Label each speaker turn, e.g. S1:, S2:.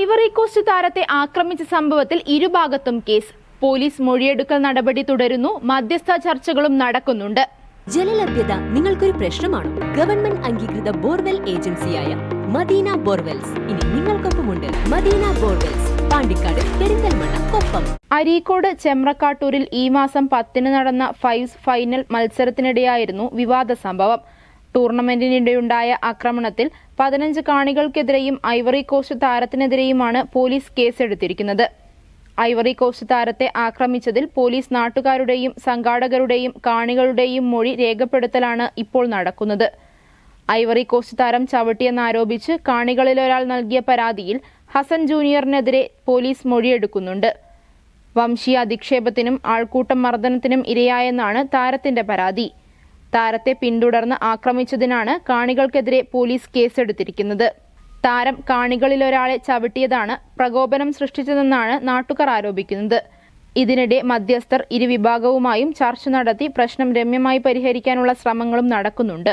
S1: Ivory Coast താരത്തെ ആക്രമിച്ച സംഭവത്തിൽ ഇരുഭാഗത്തും കേസ്. പോലീസ് മൊഴിയെടുക്കൽ നടപടി തുടരുന്നു. മധ്യസ്ഥ ചർച്ചകളും നടക്കുന്നുണ്ട്.
S2: ജലലഭ്യത നിങ്ങൾക്കൊരു പ്രശ്നമാണോ? ഗവൺമെന്റ് അംഗീകൃത ബോർവെൽ ഏജൻസിയായ മദീന ബോർവെൽസ്. ഇനി നിങ്ങൾക്കൊപ്പമുണ്ട് മദീന ബോർവെൽസ്. പാണ്ടിക്കാട് പെരിന്തൽമണ്ണ കൊപ്പം.
S1: അരീക്കോട് ചെമ്രക്കാട്ടൂരിൽ ഈ മാസം പത്തിന് നടന്ന ഫൈവ്സ് ഫൈനൽ മത്സരത്തിനിടെയായിരുന്നു വിവാദ സംഭവം. ടൂർണമെന്റിനിടെയുണ്ടായ ആക്രമണത്തിൽ പതിനഞ്ച് കാണികൾക്കെതിരെയും ഐവറി കോസ്റ്റ് താരത്തിനെതിരെയുമാണ് പോലീസ് കേസെടുത്തിരിക്കുന്നത്. ഐവറി കോസ്റ്റ് താരത്തെ ആക്രമിച്ചതിൽ പോലീസ് നാട്ടുകാരുടെയും സംഘാടകരുടെയും കാണികളുടെയും മൊഴി രേഖപ്പെടുത്തലാണ് ഇപ്പോൾ നടക്കുന്നത്. ഐവറി കോസ്റ്റ് താരം ചവിട്ടിയെന്നാരോപിച്ച് കാണികളിലൊരാൾ നൽകിയ പരാതിയിൽ ഹസൻ ജൂനിയറിനെതിരെ പോലീസ് മൊഴിയെടുക്കുന്നുണ്ട്. വംശീയ അധിക്ഷേപത്തിനും ആൾക്കൂട്ടം മർദ്ദനത്തിനും ഇരയായെന്നാണ് താരത്തിന്റെ പരാതി. താരത്തെ പിന്തുടർന്ന് ആക്രമിച്ചതിനാണ് കാണികൾക്കെതിരെ പോലീസ് കേസെടുത്തിരിക്കുന്നത്. താരം കാണികളിലൊരാളെ ചവിട്ടിയതാണ് പ്രകോപനം സൃഷ്ടിച്ചതെന്നാണ് നാട്ടുകാർ ആരോപിക്കുന്നത്. ഇതിനിടെ മധ്യസ്ഥർ ഇരുവിഭാഗവുമായും ചർച്ച നടത്തി പ്രശ്നം രമ്യമായി പരിഹരിക്കാനുള്ള ശ്രമങ്ങളും നടക്കുന്നുണ്ട്.